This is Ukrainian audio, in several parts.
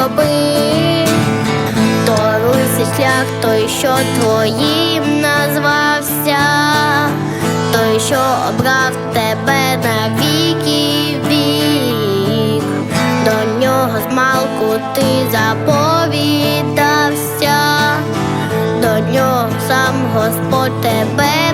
лоби, то лисий шлях, той, що твоїм назвався, той, що обрав тебе на віки вік, до нього з малку ти заповідався, до нього сам Господь тебе.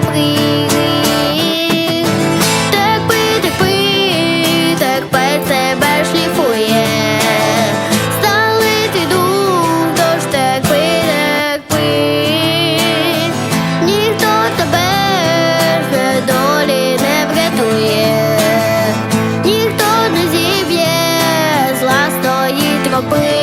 Врятує,